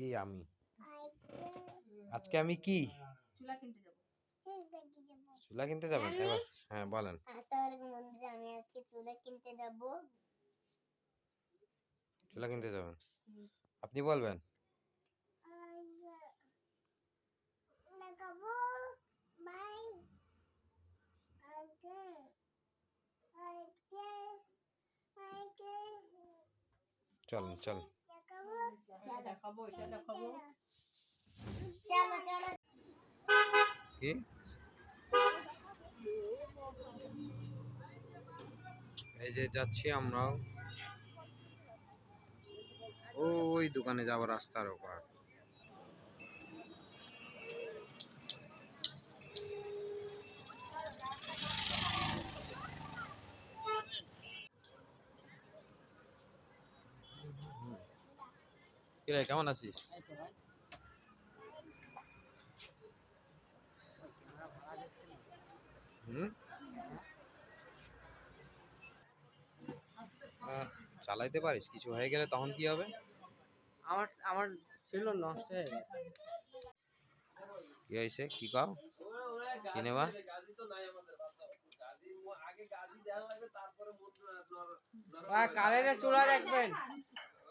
কি আমি? আজকে আমি কি? চুলা কিনতে যাব। চুলা কিনতে যাবেন? এবার হ্যাঁ বলেন। আসসালামু বন্ধুরা আমি আজকে চুলা কিনতে যাব। চুলা কিনতে যাবেন? আপনি বলবেন। দেখাবো। বাই আজকে আজকে আজকে চলেন চলেন দেখাবো দেখাবো এটা না কি? এই যে যাচ্ছি আমরাও। ওই দোকানে যাব রাস্তার ওপর। কিরে কেমন আছিস? চালাইতে পারিস কিছু হয়ে গেলে তখন কি হবে? আমার আমার ছিল নষ্ট হয়ে গেছে। কি হয়েছে? কি কাও? কি নেবা কালের চুলা রাখবেন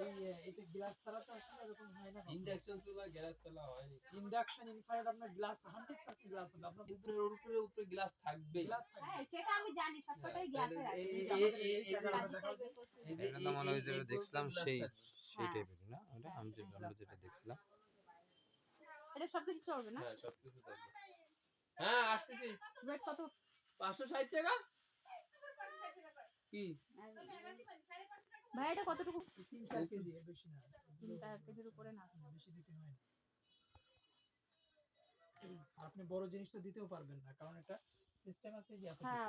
এই- এইটা দিতে পারছেন তো ইন্ডাকশন চুলা গ্যাস চলা হয়নি ইন্ডাকশন ইনফ্রারেড আপনার গ্লাস হান্ড্রেড পার্সেন্ট গ্লাস হবে আপনার কিন্তু ওর উপরে উপরে গ্লাস থাকবে গ্লাস থাকবে সেটা আমি জানি সবকটাই গ্লাসের আছে এটা তো মনে হয় যেটা সেই সেই টাইপের না ওটা আমি আমরা যেটা দেখছিলাম এটা সবকিছু চলবে না হ্যাঁ সবকিছু থাকবে হ্যাঁ আসতেছি ওয়েট কত পাঁচশো ষাট টাকা কি? ভাই এটা কতটুকু? তিন চার কেজি এর বেশি না। তিন চার কেজির উপরে না। বেশি দিতে হয় না। আপনি বড় জিনিসটা দিতেও পারবেন না কারণ এটা সিস্টেম আছে যে হ্যাঁ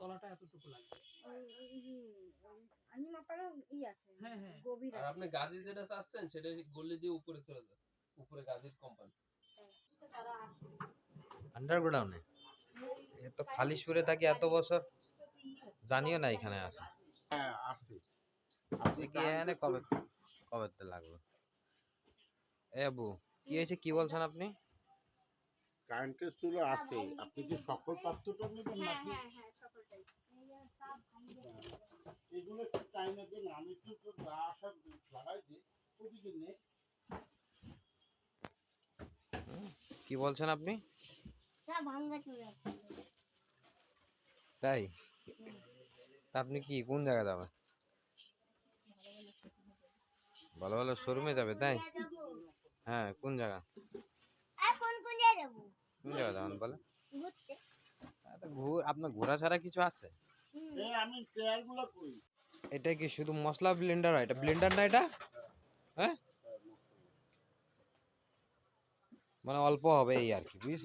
তলাটা এতটুকু লাগবে। আমি মাপারও ই আছে হ্যাঁ হ্যাঁ। গভীর আর আপনি গাজি যেটা চাচ্ছেন সেটা গলি দিয়ে উপরে চলে যাবে উপরে গাজির কোম্পানি আন্ডারগ্রাউন্ডে এ? তো খালি সুরে থাকি এত বছর। জানিও না এখানে আছে। হ্যাঁ আছে। আপনি কি এখানে কবে কবে তে লাগল? এ আবু কি হয়েছে? কি বলছেন আপনি? কারেন্টের চুলো আছে। আপনি কি সকল পাত্রটা নেবেন হ্যাঁ নাকি? হ্যাঁ হ্যাঁ সকলটাই এগুলো একটু টাইমে দিন আমি একটু গা আসার লাগাই দিই ওদিকে নে। কি বলছেন আপনি? তাই? আপনি কি কোন জায়গায় যাবেন? ভালো ভালো শোরুমে যাবে তাই? হ্যাঁ কোন জায়গা? কোন জায়গায় যাবেন বলে আপনার ঘোরা ছাড়া কিছু আছে? এ আমি চেয়ারগুলো কই? এটা কি শুধু মশলা ব্লেন্ডার হয়? এটা ব্লেন্ডার না এটা? হ্যাঁ? মানে অল্প হবে এই আর কি বুঝছ?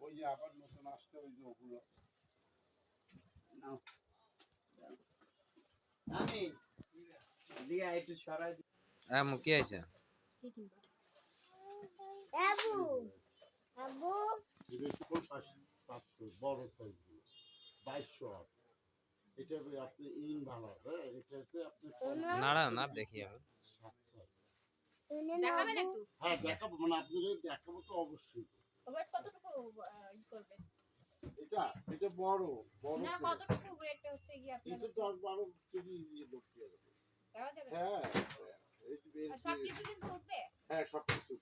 ওই যে আবার নতুন আসছে ওই যে ওগুলো। হ্যাঁ কি আছে আবু আবু। এটা সকল পাশ- পাত্র বড় সাইজ বাইশশো এটা আপনি ইন ভালো এটা হচ্ছে আপনি না দেখি আমি দেখাবেন একটু? হ্যাঁ দেখাবো মানে আপনাদের দেখাবো তো অবশ্যই। কতটুকু এটা এটা বড় বড় না কতটুকু ওয়েট হচ্ছে কি আপনার এটা দশ বারো কেজি দিয়ে ধরতে হবে দেওয়া যাবে? হ্যাঁ সব কিছু কিন্তু উঠবে হ্যাঁ সব কিছু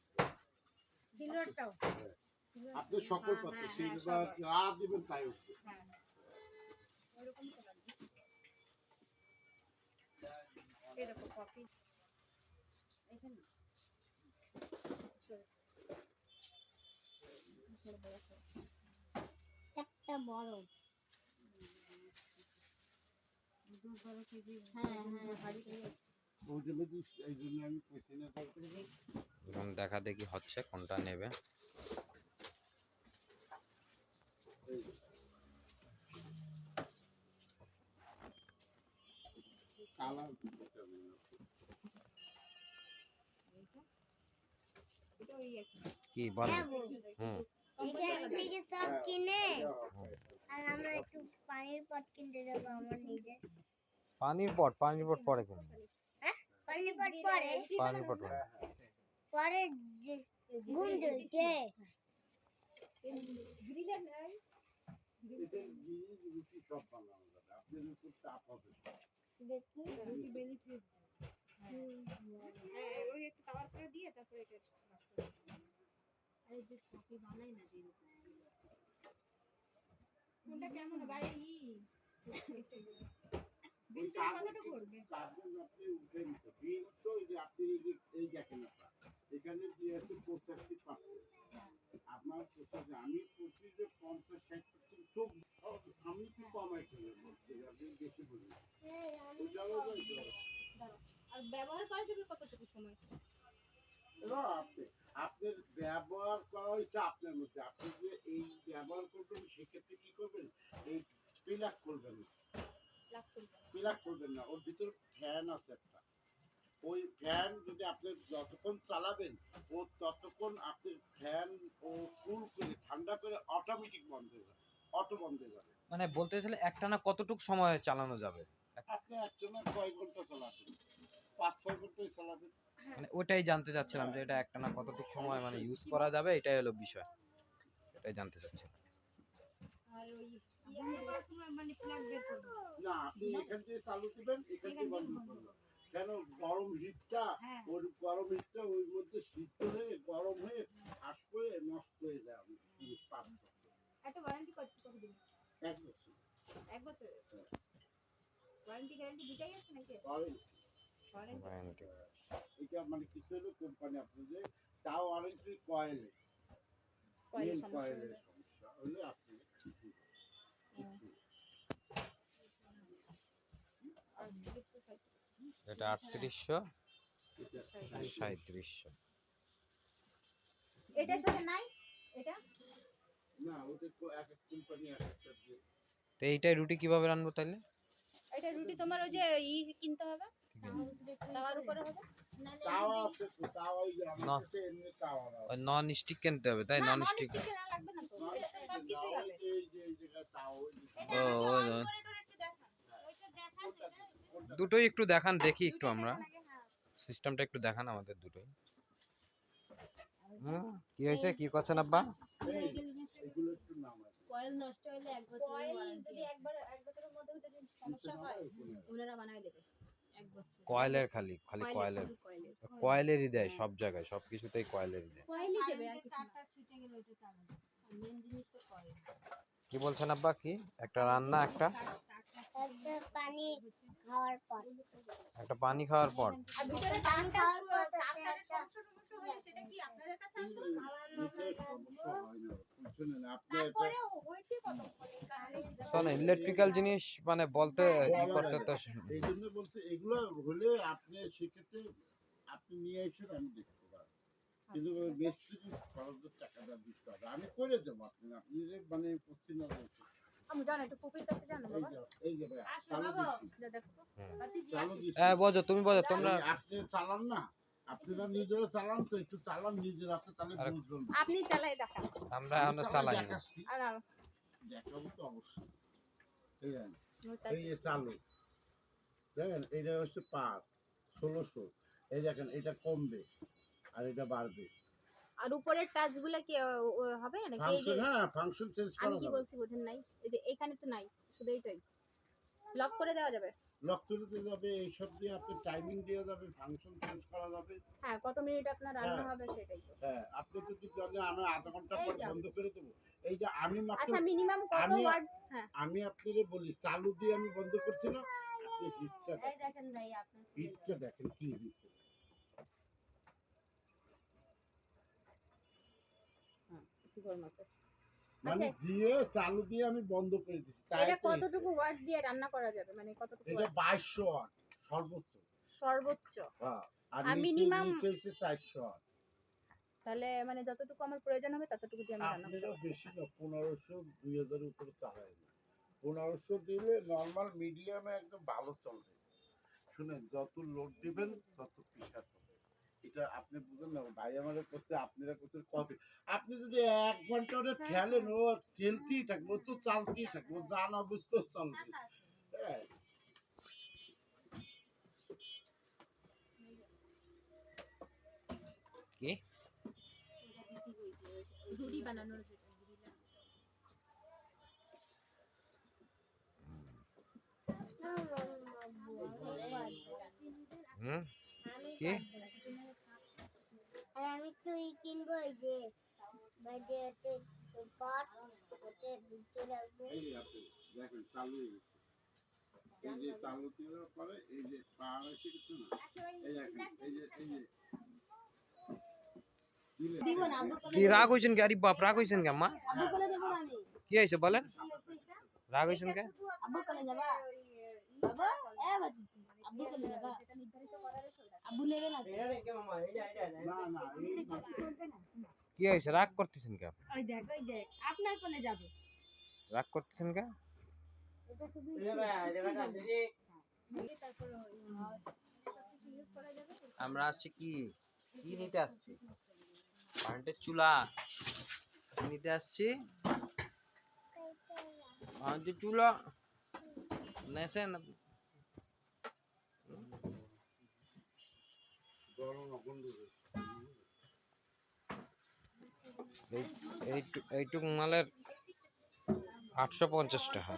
সিলভারটাও হ্যাঁ। আপনি সকল হ্যাঁ, পাত্র হ্যাঁ, সিলভার যা দিবেন তাই উঠবে। হ্যাঁ ওরকম তো লাগবে এই দেখো কফি এখানে। একটা বড় হ্যাঁ, হ্যাঁ। এখন দেখা দেখি হচ্ছে কোনটা নেবে। কি? বল। যাব হুম। এখান থেকে সব কিনে। আর আমরা একটু পানির পট কিনতে যাব আমার নিজে পানির পট পানির পট পরে কিনবে। পানির পট পরে? পানির পট পরে। পরে ঘুম গ্রিলের নাই হ্যাঁ দিয়ে তারপরে যে কফি বানাই না যেরকম কোনটা কেমন গাড়ি বিলটা কতটা করবে কার্বন আপনি উঠে নিতে বিল তো এই যে আপনি এই দেখেন এখানে দিয়ে আছে পঁচাশি পার্সেন্ট আপনার পঁচাশি আমি বলছি যে পঞ্চাশ ষাট পার্সেন্ট চোখ আমি কি কমাই করে বলছি আপনি বেশি বলি। আর ব্যবহার করার জন্য কতটুকু সময়? আপনি আপনার ব্যবহার করা হয়েছে আপনার মধ্যে। আপনি যে এই ব্যবহার করবেন সেক্ষেত্রে কি করবেন? এই পিলাক করবেন না। পিলাক করবেন না। ওর ভিতরে ফ্যান আছে একটা। ওই ফ্যান যদি আপনি যতক্ষণ চালাবেন ও ততক্ষণ আপনার ফ্যান ও কুল করে ঠান্ডা করে অটোমেটিক বন্ধ হয়ে যাবে। অটো বন্ধ হয়ে যাবে। মানে বলতে চাইলে একটানা কতটুকু সময় চালানো যাবে? আপনি একজনের কয় ঘণ্টা চালাবেন? পাঁচ ছয় ঘন্টায় চালাবেন। মানে ওটাই জানতে চাচ্ছিলাম যে এটা একটানা কতটুকু সময় মানে ইউজ করা যাবে এটাই হলো বিষয়। এটাই জানতে চাচ্ছি আর ওই বন্ধ করার সময় মানে প্লাগ বের না আপনি এখান থেকে চালু দিবেন এখান থেকে বন্ধ করবেন কেন? গরম হিটটা হ্যাঁ। ওর গরম হিটটা ওর মধ্যে সিদ্ধ হয়ে গরম হয়ে নষ্ট হয়ে যায় একটা ওয়ারেন্টি কত কতদিন এক বছর। এক বছর? ওয়ারেন্টি গ্যারান্টি দুটাই আছে নাকি। এটা মানে কিছু হলো কোম্পানি তাও কয়েলে কয়েলের সমস্যা হলে। আপনি। এটা আটত্রিশশো সাঁত্রিশশো এটার সাথে নাই? এটা? না ওদের এক এক কোম্পানি এক একটা তো এইটাই রুটি কীভাবে রান্নবো তাহলে এটা রুটি তোমার ওই যে ই কিনতে হবে? নন স্টিক কিনতে হবে তাই নন স্টিক? দুটোই একটু দেখান দেখি একটু আমরা। আগে, হ্যাঁ। সিস্টেমটা একটু দেখান আমাদের দুটোই। হুম কি হয়েছে? কি করছেন আব্বা? এই, এগুলো একটু নাম আছে। কয়েল নষ্ট হলে এক বছর কয়েল যদি একবার এক বছরের মধ্যে যদি সমস্যা হয় ওনারা বানায় দেবে। কয়েলের খালি খালি কয়েলের কয়েলের। কয়েলেরই দেয় সব জায়গায় সব কিছুতেই কয়েলেরই দেয়। কয়েলই দেবে আর কিছু না। ছুটে গেলে ওইটা তো আলাদা। মেন জিনিস তো কয়েল কি বলছেন আব্বা কি? একটা রান্না একটা? একটা পানি খাওয়ার পর। একটা পানি খাওয়ার পর আর ভিতরে পানি খাওয়ার পর তাতে তারটারে একটা সমস্যা টমস্যা হলে সেটা কি আপনাদের কাছে আসবে এটা সমস্যা হয় না শুনেন আপনি এটা তারপরে হয়েছে কত তাহলে শোন ইলেকট্রিক্যাল জিনিস মানে বলতে ই করতে তো এই জন্য বলছে এগুলো হলে আপনি সেক্ষেত্রে আপনি নিয়ে এসে আমি দেখতে কিন্তু ওই মিস্ত্রি খরচের টাকাটা দিতে হবে আমি করে দেবো আপনি আপনি যে মানে দিচ্ছি হ্যাঁ বোঝো তুমি বোঝো তোমরা আপনি চালান না। আপনারা নিজেরা চালান তো একটু চালান নিজের তাহলে বুঝবেন। আপনি চালাই দেখান। আমরা এখনও চালাই না। দেখাবো তো অবশ্যই। এই এই যে চালু। দেখেন এটা হচ্ছে পার ষোলোশো। এই দেখেন এটা কমবে আর এটা বাড়বে। আর উপরের টাচগুলো কি হবে? নাকি এই যে হ্যাঁ ফাংশন চেঞ্জ আমি কি বলছি বুঝেন নাই? এই যে এখানে তো নাই শুধু এইটাই। লক করে দেওয়া যাবে। দিতে যাবে এইসব দিয়ে আপনি টাইমিং দেওয়া যাবে ফাংশন চেঞ্জ করা যাবে। হ্যাঁ কত মিনিট আপনার রান্না হ্যাঁ। হবে সেটাই তো। হ্যাঁ আপনি যদি জানেন আমি আধা ঘণ্টা পর। বন্ধ করে দেবো। এই যে আমি মাত্র আচ্ছা মিনিমাম কত ওয়াট হ্যাঁ। আমি আপনাকে বলি চালু দিয়ে আমি বন্ধ করছি না। আপনি হিটটা এই দেখেন ভাই আপনার হিটটা দেখেন কি হয়েছে। কি গরম আছে? মানে আচ্ছা। দিয়ে চালু দিয়ে আমি বন্ধ করে তাই এটা কতটুকু ওয়াট দিয়ে রান্না করা যাবে? মানে কতটুকু এটা watt? বাইশশো ওয়াট সর্বোচ্চ। সর্বোচ্চ। হ্যাঁ আর হচ্ছে চারশো ওয়াট। তাহলে মানে যতটুকু আমার প্রয়োজন হবে ততটুকু দিয়ে আমি রান্না আপনারা বেশি না পনেরোশো দুই হাজার উপরে চালায় না। পনেরোশো দিলে নর্মাল মিডিয়ামে একদম ভালো চলবে। শুনেন যত লোড দিবেন তত হবে। এটা আপনি বুঝেন না ভাই আমাদের করছে আপনারা করছে কবে আপনি যদি এক ঘণ্টা ওটা ঠেলেন ও ঠেলতেই থাকবে ও তো চালতেই থাকবে জান অবস্থা চলবে হ্যাঁ। কি? বানানোর। হুম? কি? আর আমি তুই কিনবো এই যে বাজে ওতে পট ওতে দিতে লাগবে। এই যে আপনি দেখেন চালু হয়ে গেছে। এই যে চালু দেওয়ার পরে এই যে পাহাড় আছে কিছু না। এই দেখেন এই যে এই যে। দিলে দিব না আব্বুর কোলে কি রাগ হয়েছেন কে? আরে বাপ রাগ হয়েছেন কে আম্মা আব্বুর কোলে দেবো না আমি। কি হয়েছে বলেন? রাগ হয়েছেন কে? আব্বুর কোলে যাবা বাবা এ বাজি। আব্বুর কোলে যাবা কি হয়েছে? রাগ করতেছেন কে ওই দেখ ওই দেখ আপনার কোলে যাবে। রাগ করতেছেন কে আমরা আসছি কি? কি নিতে আসছি? কারেন্টের চুলা। নিতে আসছি? কারেন্টের চুলা। নেছেন গরম এইটুক এইটুক মালের আটশো পঞ্চাশ টাকা।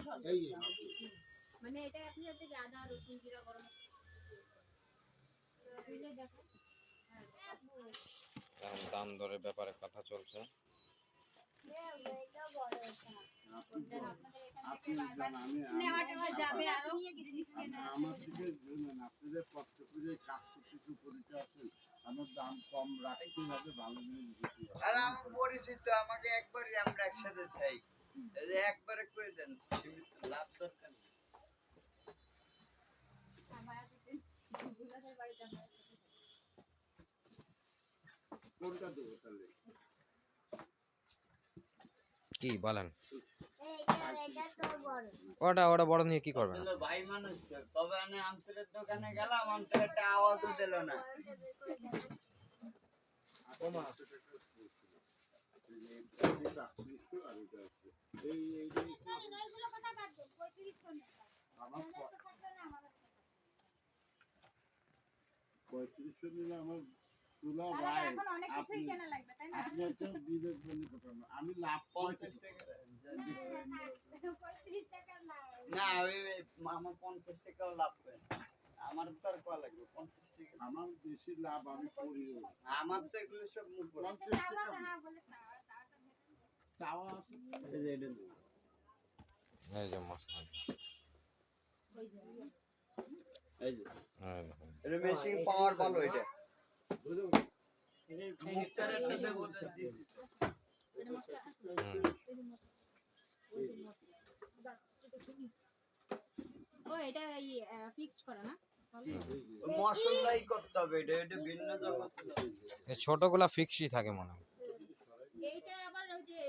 মানে এটা আপনি হচ্ছে আদা রসুন জিরা গরম দাম দরের ব্যাপারে কথা চলছে। আপনাদের কষ্ট করে কাজ করতে উপরিতে আছেন আমার দাম কম রাখতে হবে ভালো জিনিস আর আমি পরিচিত আমাকে একবারই আমরা একসাথে খাই একবারে করে দেন লাভ দরকার কোনটা দেবো তাহলে কি বলেন? ওটা ওটা বড় নিয়ে কি করবেন বলল, ভাই মানুষ তো। কবে আমি আমতলের দোকানে গেলাম আমতলে একটা আওয়াজও দিল না। পঁয়ত্রিশশো নিলে আমার তুলা ভাই অনেক কিছুই কেনা লাগবে তাই আপনি একটা বিবেক বলে কথা আমি লাভ পঞ্চাশ টাকা। না। ওই ওই আমার পঞ্চাশ টাকাও লাভ করে আমার তো আর কয়া লাগবে? পঞ্চাশ টাকা। আমার বেশি লাভ আমি করি আমার তো এগুলো সব মুখ পঞ্চাশ টাকা চাওয়া আছে। এই যে এটা নিন। এই যে মশলা। এই যে। এটা মেশিন পাওয়ার ভালো এটা। ও এটা ফিক্সড করা না? মশলাই করতে হবে এটা এটা ভিন্ন জগৎ ছোটগুলা ফিক্সই থাকে মনে হয়। এইটা আবার ওই যে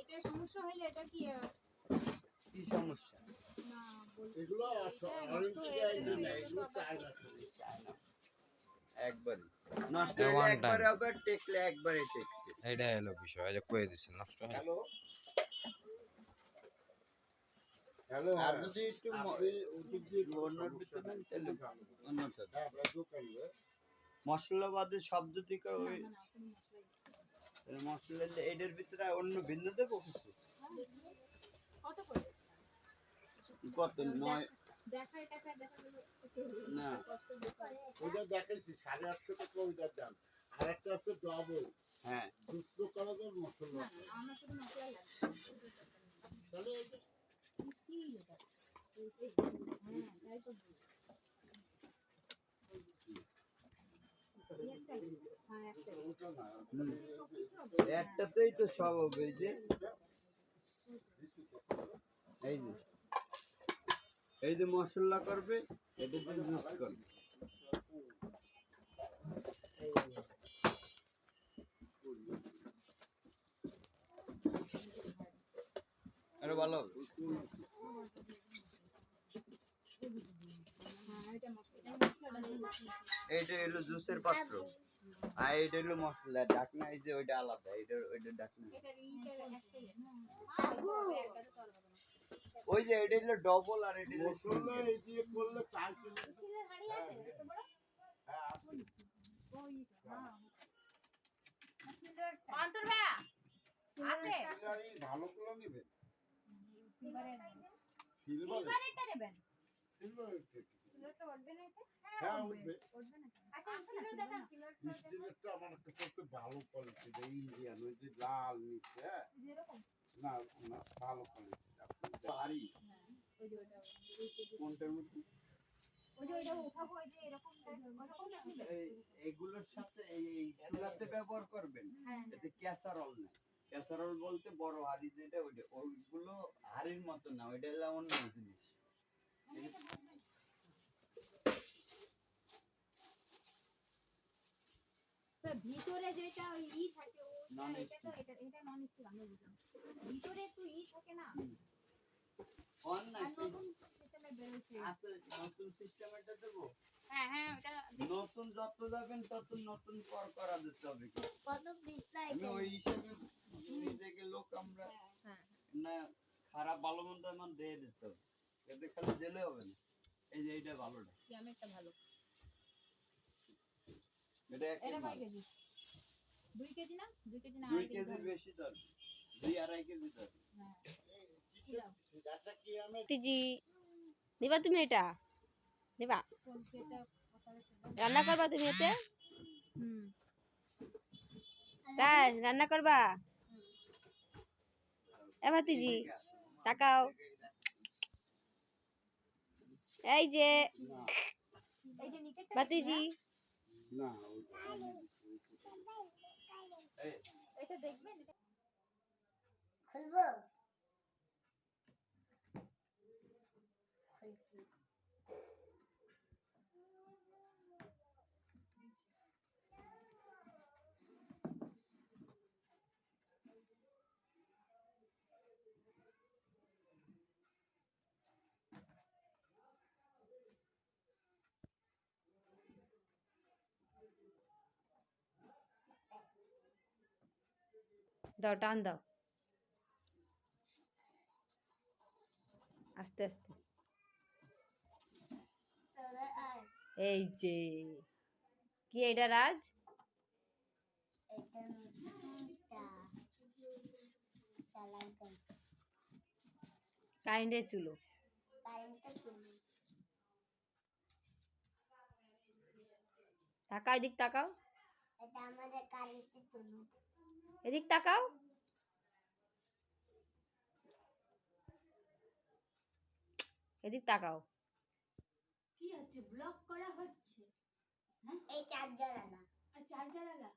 এটা সমস্যা হইলে এটা কি কি সমস্যা? না বলতে এগুলো অরেঞ্জ না এগুলো চায়না। একবারই। নষ্ট এটা হলে একবারে হবে টেকলে একবারে টেকছে। এইটা হলো বিষয় যে কয়ে দিচ্ছে নষ্ট হয় হ্যালো? হ্যালো আর যদি একটু তাহলে হ্যাঁ মশলা বাদে শব্দ থেকে ওই। মশলা যে এটার ভিতরে অন্য ভিন্ন দেবো কিছু? কত? নয় না। দেখাইছি সাড়ে আটশো টাকা ওইটার দাম। আর একটা আছে ডবল হ্যাঁ। দুশো করা মশলা তাহলে হ্যাঁ? হ্যাঁ একটাতেই তো সব হবে এই যে। এই যে। এই যে মশলা করবে এটা দিয়ে করবে। আরে ভালো এটা এটা। এইটা হলো জুসের পাত্র। আর এইটা হলো মশলা, ডাকনা এই যে ওইটা আলাদা এটা ওইটা ডাকনা। ওই যে এটা হলো ডবল আর এটা হলো মশলা এই দিয়ে করলে চার কিলো স্টিলের আছে এত বড়? হ্যাঁ ওই হ্যাঁ। অন্তর ভাইয়া আছে ভালো গুলো নেবেন সিলভারেরটা নেবেন সিলভার সিলভারটা উঠবে না এতে? হ্যাঁ উঠবে উঠবে না আচ্ছা সিলভার দেখান সিলভারটা আমার কাছে ভালো কোয়ালিটি ইন্ডিয়ান ওই যে লাল নিচে হ্যাঁ যেরকম না না ভালো কোয়ালিটি ভারী? কোনটার মধ্যে? এগুলোর সাথে এই চুলাতে ব্যবহার করবেন। হ্যাঁ এতে ক্যাসারল নাই। ক্যাসারল বলতে বড় হাড়ি যেটা ওইটা ওইগুলো হাড়ির মতো না ওইটা হলো অন্য জিনিস। ভিতরে যেটা ই থাকে ওটা এটা এটা এটা নন স্টিক আমরা বুঝলাম ভিতরে একটু ই থাকে না। অন না নতুন সিস্টেমে বেরোচ্ছে। আছে নতুন সিস্টেম এটা হ্যাঁ হ্যাঁ ওটা নতুন যত যাবেন তত নতুন কর করা দিতে হবে কত পিস ওই হিসেবে নিজেকে লোক আমরা হ্যাঁ। না খারাপ ভালো মন্দ এমন দিয়ে দিতে হবে। এতে খালি দিলে হবে না। এই যে এইটা ভালোটা। আমি একটা ভালো। এটা এক এটা মাল। কয় কেজি? দুই কেজি না? দুই কেজি না দুই কেজি বেশি ধর। দুই আড়াই কেজি ধর। হ্যাঁ। দিবা তুমি এটা? দিবা? রান্না করবা তুমি এতে? তাই রান্না করবা? এ ভাতিজি তাকাও। এই যে ভাতিজি না। এটা দেখবেন? খুলবো? দাও, টান দাও। আস্তে আস্তে। এই যে, কি এটা, রাজ? কারেন্টের চুলো। তাকাও এদিক, তাকাও। এটা আমাদের কারেন্টে চলে। এদিক তাকাও। এদিক তাকাও। কি হচ্ছে? ব্লক করা হচ্ছে? এই চার্জার আলা। আর চার্জার আলা?